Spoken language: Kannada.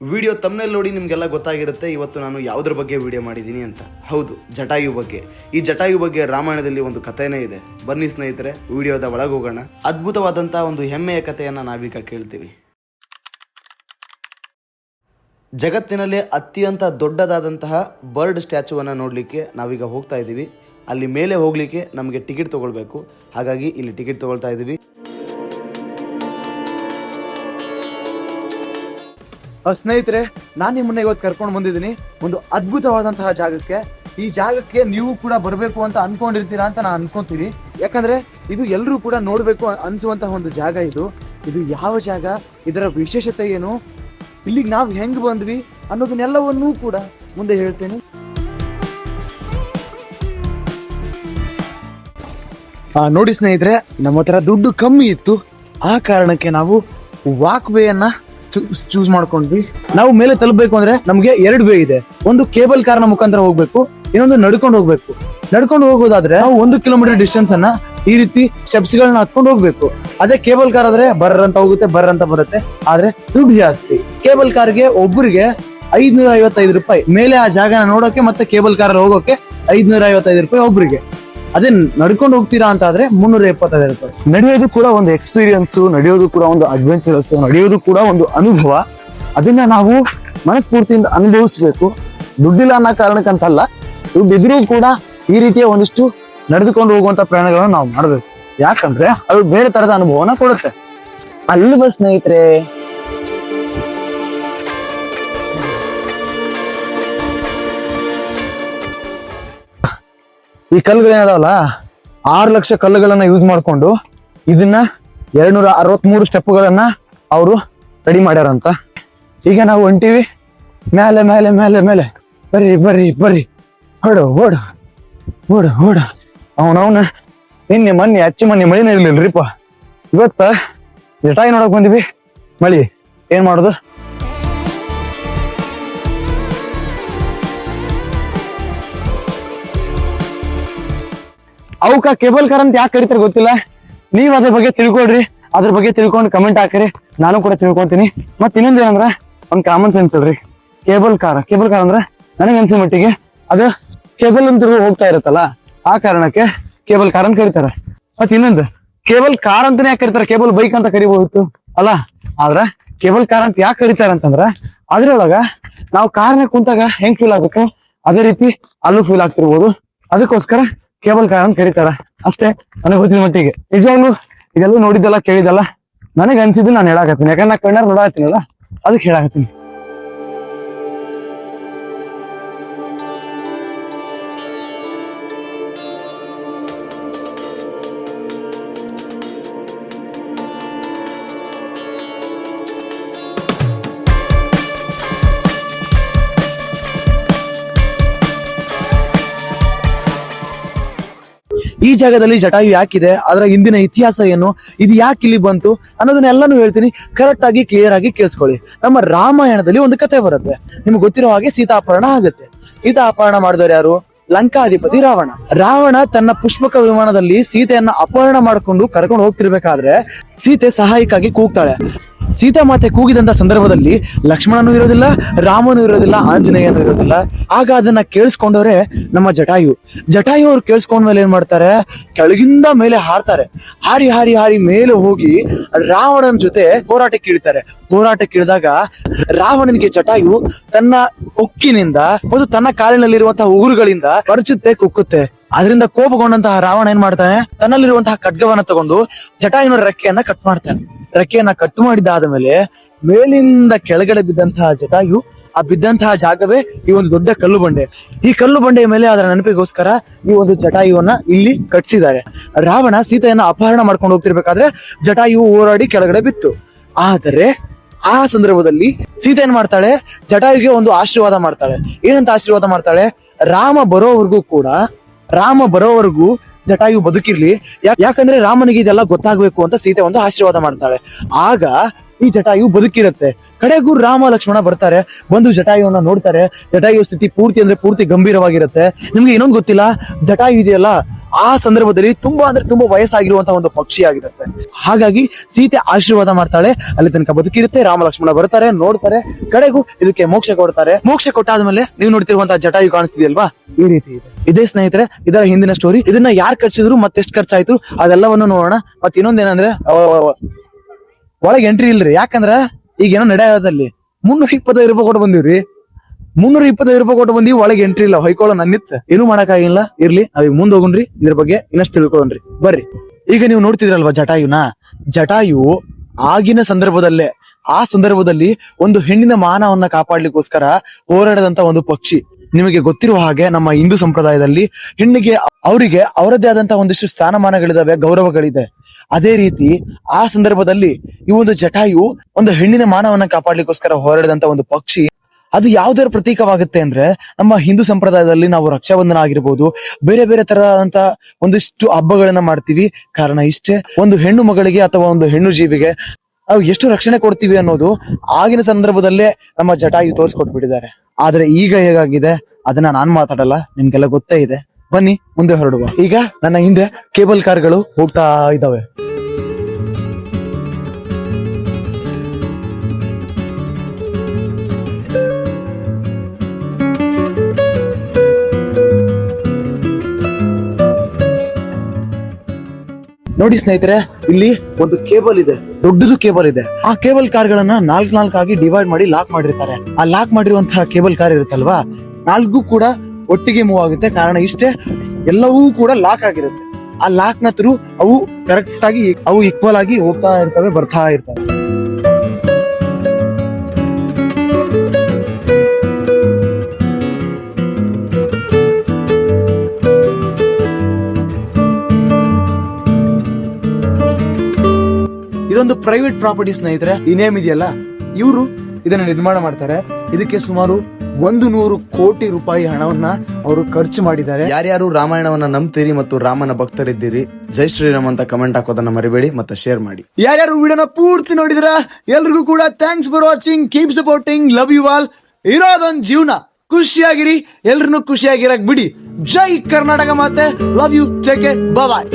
ವಿಡಿಯೋ ತಮ್ಮನಲ್ಲಿ ನೋಡಿ ನಿಮಗೆಲ್ಲ ಗೊತ್ತಾಗಿರುತ್ತೆ, ಇವತ್ತು ನಾನು ಯಾವುದ್ರ ಬಗ್ಗೆ ವಿಡಿಯೋ ಮಾಡಿದ್ದೀನಿ ಅಂತ. ಹೌದು, ಜಟಾಯು ಬಗ್ಗೆ. ಈ ಜಟಾಯು ಬಗ್ಗೆ ರಾಮಾಯಣದಲ್ಲಿ ಒಂದು ಕಥೆನೇ ಇದೆ. ಬನ್ನಿ ಸ್ನೇಹಿತರೆ, ವಿಡಿಯೋದ ಹೋಗೋಣ. ಅದ್ಭುತವಾದಂಥ ಒಂದು ಹೆಮ್ಮೆಯ ಕಥೆಯನ್ನು ನಾವೀಗ ಕೇಳ್ತೀವಿ. ಜಗತ್ತಿನಲ್ಲೇ ಅತ್ಯಂತ ದೊಡ್ಡದಾದಂತಹ ಬರ್ಡ್ ಸ್ಟ್ಯಾಚುವನ್ನು ನೋಡಲಿಕ್ಕೆ ನಾವೀಗ ಹೋಗ್ತಾ ಇದ್ದೀವಿ. ಅಲ್ಲಿ ಮೇಲೆ ಹೋಗಲಿಕ್ಕೆ ನಮಗೆ ಟಿಕೆಟ್ ತೊಗೊಳ್ಬೇಕು. ಹಾಗಾಗಿ ಇಲ್ಲಿ ಟಿಕೆಟ್ ತೊಗೊಳ್ತಾ ಇದ್ದೀವಿ. ಸ್ನೇಹಿತರೆ, ನಾನು ನಿಮ್ಮನ್ನ ಇವತ್ತು ಕರ್ಕೊಂಡು ಬಂದಿದ್ದೀನಿ. ಒಂದು ಅದ್ಭುತವಾದಂತಹ ಜಾಗಕ್ಕೆ. ಈ ಜಾಗಕ್ಕೆ ನೀವು ಕೂಡ ಬರಬೇಕು ಅಂತ ಅನ್ಕೊಂಡಿರ್ತೀರಾ ಅಂತ ನಾನು ಅನ್ಕೊಂತೀನಿ. ಯಾಕಂದ್ರೆ, ಇದು ಎಲ್ಲರೂ ಕೂಡ ನೋಡಬೇಕು ಅನ್ಸುವಂತಹ ಒಂದು ಜಾಗ ಇದು. ಇದು ಯಾವ ಜಾಗ? ಇದರ ವಿಶೇಷತೆ ಏನು? ಇಲ್ಲಿಗೆ ನಾವು ಹೆಂಗ್ ಬಂದ್ವಿ ಅನ್ನೋದನ್ನೆಲ್ಲವನ್ನೂ ಕೂಡ ಮುಂದೆ ಹೇಳ್ತೇನೆ. ನೋಡಿ ಸ್ನೇಹಿತರೆ, ನಮ್ಮ ಹತ್ರ ದುಡ್ಡು ಕಮ್ಮಿ ಇತ್ತು. ಆ ಕಾರಣಕ್ಕೆ ನಾವು ವಾಕ್ ವೇ ಅನ್ನ ಚೂಸ್ ಮಾಡ್ಕೊಂಡ್ವಿ. ನಾವು ಮೇಲೆ ತಲುಪಬೇಕು ಅಂದ್ರೆ ನಮ್ಗೆ ಎರಡು ವೇ ಇದೆ. ಒಂದು ಕೇಬಲ್ ಕಾರ್ನ ಮುಖಾಂತರ ಹೋಗ್ಬೇಕು, ಇನ್ನೊಂದು ನಡ್ಕೊಂಡು ಹೋಗ್ಬೇಕು. ನಡ್ಕೊಂಡು ಹೋಗೋದಾದ್ರೆ ನಾವು ಒಂದು ಕಿಲೋಮೀಟರ್ ಡಿಸ್ಟೆನ್ಸ್ ಅನ್ನ ಈ ರೀತಿ ಸ್ಟೆಪ್ಸ್ ಗಳನ್ನ ಹತ್ಕೊಂಡು ಹೋಗ್ಬೇಕು. ಅದೇ ಕೇಬಲ್ ಕಾರ್ ಆದ್ರೆ ಬರ್ರ ಅಂತ ಹೋಗುತ್ತೆ ಬರ್ರ ಅಂತ ಬರುತ್ತೆ. ಆದ್ರೆ ದುಡ್ಡು ಜಾಸ್ತಿ. ಕೇಬಲ್ ಕಾರ್ಗೆ ಒಬ್ಬರಿಗೆ ಐದ್ನೂರ ಐವತ್ತೈದು ರೂಪಾಯಿ. ಮೇಲೆ ಆ ಜಾಗನ ನೋಡೋಕೆ ಮತ್ತೆ ಕೇಬಲ್ ಕಾರ್ ಹೋಗೋಕೆ ಐದ್ನೂರ ಐವತ್ತೈದು ರೂಪಾಯಿ ಒಬ್ರಿಗೆ. ಅದೇ ನಡ್ಕೊಂಡು ಹೋಗ್ತೀರಾ ಅಂತ ಆದ್ರೆ ಮುನ್ನೂರ ಎಪ್ಪತ್ತೈದು ಇರುತ್ತೆ. ನಡೆಯೋದು ಕೂಡ ಒಂದು ಎಕ್ಸ್ಪೀರಿಯನ್ಸ್ ನಡೆಯೋದು ಕೂಡ ಒಂದು ಅಡ್ವೆಂಚರಸ್ ನಡೆಯೋದು ಕೂಡ ಒಂದು ಅನುಭವ. ಅದನ್ನ ನಾವು ಮನಸ್ಫೂರ್ತಿಯಿಂದ ಅನುಭವಿಸ್ಬೇಕು. ದುಡ್ಡಿಲ್ಲ ಅನ್ನೋ ಕಾರಣಕ್ಕಂತಲ್ಲ, ದುಡ್ಡಿದ್ರೂ ಕೂಡ ಈ ರೀತಿಯ ಒಂದಿಷ್ಟು ನಡೆದುಕೊಂಡು ಹೋಗುವಂತ ಪ್ರಯಾಣಗಳನ್ನ ನಾವು ಮಾಡ್ಬೇಕು. ಯಾಕಂದ್ರೆ ಅದು ಬೇರೆ ತರದ ಅನುಭವನ ಕೊಡುತ್ತೆ. ಅಲ್ಲಿ ಬಸ್ ಸ್ನೇಹಿತರೆ. ಈ ಕಲ್ಲುಗಳು ಏನಾದವಲ್ಲ ಆರು ಲಕ್ಷ ಕಲ್ಲುಗಳನ್ನ ಯೂಸ್ ಮಾಡಿಕೊಂಡು ಇದನ್ನ ಎರಡ್ನೂರ ಅರವತ್ಮೂರು ಸ್ಟೆಪ್ಗಳನ್ನ ಅವರು ರೆಡಿ ಮಾಡ್ಯಾರಂತ. ಈಗ ನಾವು ಹೊಂಟಿವಿ. ಮೇಲೆ ಮೇಲೆ ಮೇಲೆ ಮೇಲೆ ಬರ್ರಿ ಬರ್ರಿ ಬರ್ರಿ. ಹೊಡು ಓಡು ಓಡು ಓಡು ಅವನವನ ನಿನ್ನೆ, ಮೊನ್ನೆ, ಅಚ್ಚಿ ಮೊನ್ನೆ ಮಳಿನೇ ಇರ್ಲಿಲ್ರಿಪ್ಪ. ಇವತ್ತ ಜಟಾಯಿ ನೋಡಕ್ ಬಂದಿವಿ. ಮಳಿ, ಏನ್ ಮಾಡೋದು? ಅವಕ್ಕ ಕೇಬಲ್ ಕಾರ್ ಅಂತ ಯಾಕೆ ಕರಿತಾರೆ ಗೊತ್ತಿಲ್ಲ. ನೀವ್ ಅದ್ರ ಬಗ್ಗೆ ತಿಳ್ಕೊಡ್ರಿ ಅದ್ರ ಬಗ್ಗೆ ತಿಳ್ಕೊಂಡು ಕಮೆಂಟ್ ಹಾಕ್ರಿ. ನಾನು ಕೂಡ ತಿಳ್ಕೊಂತೀನಿ ಮತ್ ಇನ್ನೊಂದ್ ಏನಂದ್ರ, ಒಂದ್ ಕಾಮನ್ ಸೆನ್ಸ್ ಅಲ್ರಿ. ಕೇಬಲ್ ಕಾರ್ ಕೇಬಲ್ ಕಾರ್ ಅಂದ್ರೆ ನನಗೆ ಅನ್ಸೋ ಮಟ್ಟಿಗೆ ಅದು ಕೇಬಲ್ ಅಂತ ಹೋಗ್ತಾ ಇರುತ್ತಲ್ಲ, ಆ ಕಾರಣಕ್ಕೆ ಕೇಬಲ್ ಕಾರ್ ಅಂತ ಕರೀತಾರೆ. ಮತ್ ಇನ್ನೊಂದು, ಕೇಬಲ್ ಕಾರ್ ಅಂತಾನೆ ಯಾಕೆ ಕರೀತಾರೆ? ಕೇಬಲ್ ಬೈಕ್ ಅಂತ ಕರಿಬಹುದು ಅಲ್ಲ? ಆದ್ರ ಕೇಬಲ್ ಕಾರ್ ಅಂತ ಯಾಕೆ ಕರೀತಾರೆ ಅಂತಂದ್ರ, ಅದ್ರೊಳಗ ನಾವು ಕಾರ್ನ ಕುಂತಾಗ ಹೆಂಗ್ ಫೀಲ್ ಆಗುತ್ತೋ? ಅದೇ ರೀತಿ ಅಲ್ಲೂ ಫೀಲ್ ಆಗ್ತಿರ್ಬೋದು. ಅದಕ್ಕೋಸ್ಕರ ಕೇಬಲ್ ಕಾರ್ ಅಂತ ಕರೀತಾರ ಅಷ್ಟೇ ನನಗೆ ಗೊತ್ತಿನ ಮಟ್ಟಿಗೆ. ನಿಜವಾಗ್ಲು ಇದೆಲ್ಲ ನೋಡಿದ್ದಲ್ಲ ಕೇಳಿದಲ್ಲ ನನಗೆ ಅನ್ಸಿದ್ದು ನಾನು ಹೇಳಾಕತ್ತೀನಿ. ಯಾಕಂದ್ರೆ ನಾ ಕಣ್ಣಾರ ನೋಡಾಕತ್ತೀನಲ್ಲ, ಅದಕ್ಕೆ ಹೇಳಾಕತ್ತೀನಿ. ಈ ಜಾಗದಲ್ಲಿ ಜಟಾಯು ಯಾಕಿದೆ? ಅದರ ಹಿಂದಿನ ಇತಿಹಾಸ ಏನು? ಇದು ಯಾಕೆ ಇಲ್ಲಿ ಬಂತು? ಅನ್ನೋದನ್ನೆಲ್ಲಾನು ಹೇಳ್ತೀನಿ. ಕರೆಕ್ಟ್ ಆಗಿ ಕ್ಲಿಯರ್ ಆಗಿ ಕೇಳಿಸ್ಕೊಳ್ಳಿ. ನಮ್ಮ ರಾಮಾಯಣದಲ್ಲಿ ಒಂದು ಕತೆ ಬರುತ್ತೆ. ನಿಮ್ಗೆ ಗೊತ್ತಿರೋ ಹಾಗೆ ಸೀತಾಪಹರಣ ಆಗುತ್ತೆ. ಸೀತಾ ಅಪಹರಣ ಮಾಡಿದವರು ಯಾರು? ಲಂಕಾಧಿಪತಿ ರಾವಣ. ರಾವಣ ತನ್ನ ಪುಷ್ಪಕ ವಿಮಾನದಲ್ಲಿ ಸೀತೆಯನ್ನ ಅಪಹರಣ ಮಾಡಿಕೊಂಡು ಕರ್ಕೊಂಡು ಹೋಗ್ತಿರ್ಬೇಕಾದ್ರೆ ಸೀತೆ ಸಹಾಯಕ್ಕಾಗಿ ಕೂಗ್ತಾಳೆ. ಸೀತಾ ಮಾತೆ ಕೂಗಿದಂತ ಸಂದರ್ಭದಲ್ಲಿ ಲಕ್ಷ್ಮಣನೂ ಇರೋದಿಲ್ಲ, ರಾಮನು ಇರೋದಿಲ್ಲ, ಆಂಜನೇಯನೂ ಇರೋದಿಲ್ಲ. ಆಗ ಅದನ್ನ ಕೇಳಿಸ್ಕೊಂಡವ್ರೆ ನಮ್ಮ ಜಟಾಯು. ಜಟಾಯು ಅವ್ರು ಕೇಳಿಸ್ಕೊಂಡ್ಮೇಲೆ ಏನ್ ಮಾಡ್ತಾರೆ? ಕೆಳಗಿಂದ ಮೇಲೆ ಹಾರ್ತಾರೆ. ಹಾರಿ ಹಾರಿ ಹಾರಿ ಮೇಲೆ ಹೋಗಿ ರಾವಣನ ಜೊತೆ ಹೋರಾಟಕ್ಕೆ ಇಳಿತಾರೆ ಹೋರಾಟಕ್ಕೆ ಇಳಿದಾಗ ರಾವಣನಿಗೆ ಜಟಾಯು ತನ್ನ ಉಕ್ಕಿನಿಂದ ಮತ್ತು ತನ್ನ ಕಾಲಿನಲ್ಲಿರುವಂತಹ ಉಗುರುಗಳಿಂದ ಪರಚುತ್ತೆ ಕುಕ್ಕುತ್ತೆ. ಅದರಿಂದ ಕೋಪಗೊಂಡಂತಹ ರಾವಣ ಏನ್ ಮಾಡ್ತಾನೆ? ತನ್ನಲ್ಲಿರುವಂತಹ ಖಡ್ಗವನ್ನ ತಗೊಂಡು ಜಟಾಯುನ ರೆಕ್ಕೆಯನ್ನ ಕಟ್ ಮಾಡ್ತಾನೆ. ರೆಕ್ಕೆಯನ್ನ ಕಟ್ ಮಾಡಿದ್ದಾದ ಮೇಲೆ ಮೇಲಿಂದ ಕೆಳಗಡೆ ಬಿದ್ದಂತಹ ಜಟಾಯು ಆ ಬಿದ್ದಂತಹ ಜಾಗವೇ ಈ ಒಂದು ದೊಡ್ಡ ಕಲ್ಲು ಬಂಡೆ. ಈ ಕಲ್ಲು ಬಂಡೆಯ ಮೇಲೆ ಅದರ ನೆನಪಿಗೋಸ್ಕರ ಈ ಒಂದು ಜಟಾಯುವನ್ನ ಇಲ್ಲಿ ಕಟ್ಸಿದ್ದಾರೆ. ರಾವಣ ಸೀತೆಯನ್ನ ಅಪಹರಣ ಮಾಡ್ಕೊಂಡು ಹೋಗ್ತಿರ್ಬೇಕಾದ್ರೆ ಜಟಾಯು ಓಡಾಡಿ ಕೆಳಗಡೆ ಬಿತ್ತು. ಆದರೆ ಆ ಸಂದರ್ಭದಲ್ಲಿ ಸೀತೆ ಏನ್ ಮಾಡ್ತಾಳೆ? ಜಟಾಯುಗೆ ಒಂದು ಆಶೀರ್ವಾದ ಮಾಡ್ತಾಳೆ. ಏನಂತ ಆಶೀರ್ವಾದ ಮಾಡ್ತಾಳೆ? ರಾಮ ಬರೋವರೆಗೂ ಕೂಡ ರಾಮ ಬರೋವರೆಗೂ ಜಟಾಯು ಬದುಕಿರ್ಲಿ. ಯಾಕಂದ್ರೆ ರಾಮನಿಗೆ ಇದೆಲ್ಲ ಗೊತ್ತಾಗ್ಬೇಕು ಅಂತ ಸೀತೆ ಒಂದು ಆಶೀರ್ವಾದ ಮಾಡ್ತಾಳೆ. ಆಗ ಈ ಜಟಾಯು ಬದುಕಿರುತ್ತೆ. ಕಡೆಗೂ ರಾಮ, ಲಕ್ಷ್ಮಣ ಬರ್ತಾರೆ. ಬಂದು ಜಟಾಯುವನ್ನ ನೋಡ್ತಾರೆ. ಜಟಾಯು ಸ್ಥಿತಿ ಪೂರ್ತಿ ಅಂದ್ರೆ ಪೂರ್ತಿ ಗಂಭೀರವಾಗಿರುತ್ತೆ. ನಿಮ್ಗೆ ಇನ್ನೊಂದು ಗೊತ್ತಿಲ್ಲ? ಜಟಾಯು ಇದೆಯಲ್ಲ? ಆ ಸಂದರ್ಭದಲ್ಲಿ ತುಂಬಾ ಅಂದ್ರೆ ತುಂಬಾ ವಯಸ್ಸಾಗಿರುವಂತಹ ಒಂದು ಪಕ್ಷಿ ಆಗಿರುತ್ತೆ ಹಾಗಾಗಿ ಸೀತೆ ಆಶೀರ್ವಾದ ಮಾಡ್ತಾಳೆ, ಅಲ್ಲಿ ತನಕ ಬದುಕಿರುತ್ತೆ ರಾಮ ಲಕ್ಷ್ಮಣ ಬರ್ತಾರೆ, ನೋಡ್ತಾರೆ, ಕಡೆಗೂ ಇದಕ್ಕೆ ಮೋಕ್ಷ ಕೊಡ್ತಾರೆ. ಮೋಕ್ಷ ಕೊಟ್ಟಾದ್ಮೇಲೆ ನೀವು ನೋಡ್ತಿರುವಂತಹ ಜಟಾಯು ಕಾಣಿಸ್ತಿದೆಯಲ್ವಾ? ಈ ರೀತಿ ಇದೆ. ಇದೇ ಸ್ನೇಹಿತರೆ, ಇದರ ಹಿಂದಿನ ಸ್ಟೋರಿ ಇದನ್ನ ಯಾರು ಖರ್ಚಿದ್ರು, ಮತ್ತೆಷ್ಟು ಖರ್ಚಾಯ್ತು, ಅದೆಲ್ಲವನ್ನು ನೋಡೋಣ. ಮತ್ತೆ ಇನ್ನೊಂದೇನಂದ್ರೆ ಒಳಗೆ ಎಂಟ್ರಿ ಇಲ್ರಿ. ಯಾಕಂದ್ರ ಈಗ ಏನೋ ನಡೆಯೋದಲ್ಲಿ ಮುನ್ನೂರ ಇಪ್ಪತ್ತೈದು ರೂಪಾಯಿ ಕೊಟ್ಟು ಬಂದಿವ್ರಿ. ಮುನ್ನೂರ ಇಪ್ಪತ್ತೈದು ರೂಪಾಯಿ ಕೊಟ್ಟು ಬಂದಿ ಒಳಗೆ ಎಂಟ್ರಿ ಇಲ್ಲ. ಹೊಯ್ಕೊಳ್ಳೋ ನನ್ನಿತ್ ಏನು ಮಾಡಕ್ಕಾಗಿಲ್ಲ ಇರ್ಲಿ, ನಾವೀಗ ಮುಂದ್ ಹೋಗುಣ್ರಿ. ಇದ್ರ ಬಗ್ಗೆ ಇನ್ನಷ್ಟು ತಿಳ್ಕೊಳ್ಳೋಣ್ರಿ. ಬರ್ರಿ. ಈಗ ನೀವು ನೋಡ್ತಿದ್ರಲ್ವಾ ಜಟಾಯುನ? ಜಟಾಯು ಆಗಿನ ಸಂದರ್ಭದಲ್ಲೇ, ಆ ಸಂದರ್ಭದಲ್ಲಿ ಒಂದು ಹೆಣ್ಣಿನ ಮಾನವನ್ನ ಕಾಪಾಡ್ಲಿಕ್ಕೋಸ್ಕರ ಹೋರಾಡದಂತ ಒಂದು ಪಕ್ಷಿ. ನಿಮಗೆ ಗೊತ್ತಿರುವ ಹಾಗೆ ನಮ್ಮ ಹಿಂದೂ ಸಂಪ್ರದಾಯದಲ್ಲಿ ಹೆಣ್ಣಿಗೆ, ಅವರಿಗೆ ಅವರದ್ದೇ ಆದಂತಹ ಒಂದಿಷ್ಟು ಸ್ಥಾನಮಾನಗಳಿದಾವೆ, ಗೌರವಗಳಿದೆ. ಅದೇ ರೀತಿ ಆ ಸಂದರ್ಭದಲ್ಲಿ ಈ ಒಂದು ಜಟಾಯು ಒಂದು ಹೆಣ್ಣಿನ ಮಾನವನ್ನ ಕಾಪಾಡ್ಲಿಕ್ಕೋಸ್ಕರ ಹೋರಾಡಿದಂತ ಒಂದು ಪಕ್ಷಿ ಅದು ಯಾವುದರ ಪ್ರತೀಕವಾಗುತ್ತೆ ಅಂದ್ರೆ ನಮ್ಮ ಹಿಂದೂ ಸಂಪ್ರದಾಯದಲ್ಲಿ ನಾವು ರಕ್ಷಾಬಂಧನ ಆಗಿರ್ಬೋದು, ಬೇರೆ ಬೇರೆ ತರಹದಂತ ಒಂದಿಷ್ಟು ಹಬ್ಬಗಳನ್ನ ಮಾಡ್ತೀವಿ. ಕಾರಣ ಇಷ್ಟೇ, ಒಂದು ಹೆಣ್ಣು ಮಗಳಿಗೆ ಅಥವಾ ಒಂದು ಹೆಣ್ಣು ಜೀವಿಗೆ ನಾವು ಎಷ್ಟು ರಕ್ಷಣೆ ಕೊಡ್ತೀವಿ ಅನ್ನೋದು ಆಗಿನ ಸಂದರ್ಭದಲ್ಲೇ ನಮ್ಮ ಜಟಾಯು ತೋರಿಸ್ಕೊಟ್ಬಿಟ್ಟಿದ್ದಾರೆ. ಆದ್ರೆ ಈಗ ಹೇಗಾಗಿದೆ? ಅದನ್ನ ನಾನ್ ಮಾತಾಡಲ್ಲ, ನಿಮ್ಗೆಲ್ಲ ಗೊತ್ತೇ ಇದೆ. ಬನ್ನಿ, ಮುಂದೆ ಹೊರಡುವ. ಈಗ ನನ್ನ ಹಿಂದೆ ಕೇಬಲ್ ಕಾರ್ಗಳು ಹೋಗ್ತಾ ಇದ್ದಾವೆ. ನೋಡಿ ಸ್ನೇಹಿತರೆ, ಇಲ್ಲಿ ಒಂದು ಕೇಬಲ್ ಇದೆ. ದೊಡ್ಡದು ಕೇಬಲ್ ಇದೆ. ಆ ಕೇಬಲ್ ಕಾರ್ಗಳನ್ನ ನಾಲ್ಕ್ ನಾಲ್ಕ್ ಆಗಿ ಡಿವೈಡ್ ಮಾಡಿ ಲಾಕ್ ಮಾಡಿರ್ತಾರೆ. ಆ ಲಾಕ್ ಮಾಡಿರುವಂತಹ ಕೇಬಲ್ ಕಾರ್ ಇರುತ್ತಲ್ವಾ ನಾಲ್ಕು ಕೂಡ ಒಟ್ಟಿಗೆ ಮೂವ್ ಆಗುತ್ತೆ. ಕಾರಣ ಇಷ್ಟೇ, ಎಲ್ಲವೂ ಕೂಡ ಲಾಕ್ ಆಗಿರುತ್ತೆ. ಆ ಲಾಕ್ನ ಥ್ರೂ ಅವು ಕರೆಕ್ಟ್ ಆಗಿ, ಅವು ಈಕ್ವಲ್ ಆಗಿ ಹೋಗ್ತಾ ಇರ್ತವೆ, ಬರ್ತಾ ಇರ್ತವೆ. ಇದೊಂದು ಪ್ರೈವೇಟ್ ಪ್ರಾಪರ್ಟಿ ಸ್ನೇಹಿತರೆ ಈ ನೇಮ್ ಇದೆಯಲ್ಲ? ಇವರು ಇದನ್ನ ನಿರ್ಮಾಣ ಮಾಡ್ತಾರೆ. ಇದಕ್ಕೆ ಸುಮಾರು ಒಂದು ನೂರು ಕೋಟಿ ರೂಪಾಯಿ ಹಣವನ್ನ ಅವರು ಖರ್ಚು ಮಾಡಿದ್ದಾರೆ. ಯಾರ್ಯಾರು ರಾಮಾಯಣವನ್ನ ನಂಬ್ತೀರಿ ಮತ್ತು ರಾಮನ ಭಕ್ತರಿದ್ದೀರಿ ಜೈ ಶ್ರೀರಾಮ್ ಅಂತ ಕಮೆಂಟ್ ಹಾಕೋದನ್ನ ಮರಿಬೇಡಿ ಮತ್ತೆ ಶೇರ್ ಮಾಡಿ. ಯಾರ್ಯಾರು ವಿಡಿಯೋನ ಪೂರ್ತಿ ನೋಡಿದ್ರ ಎಲ್ರಿಗೂ ಕೂಡ thanks for watching keep supporting love you all ಇರೋದೊಂದ್ ಜೀವನ. ಖುಷಿಯಾಗಿರಿ ಎಲ್ರನ್ನೂ ಖುಷಿಯಾಗಿರಕ್ ಬಿಡಿ. ಜೈ ಕರ್ನಾಟಕ ಮಾತೆ. Love you take care bye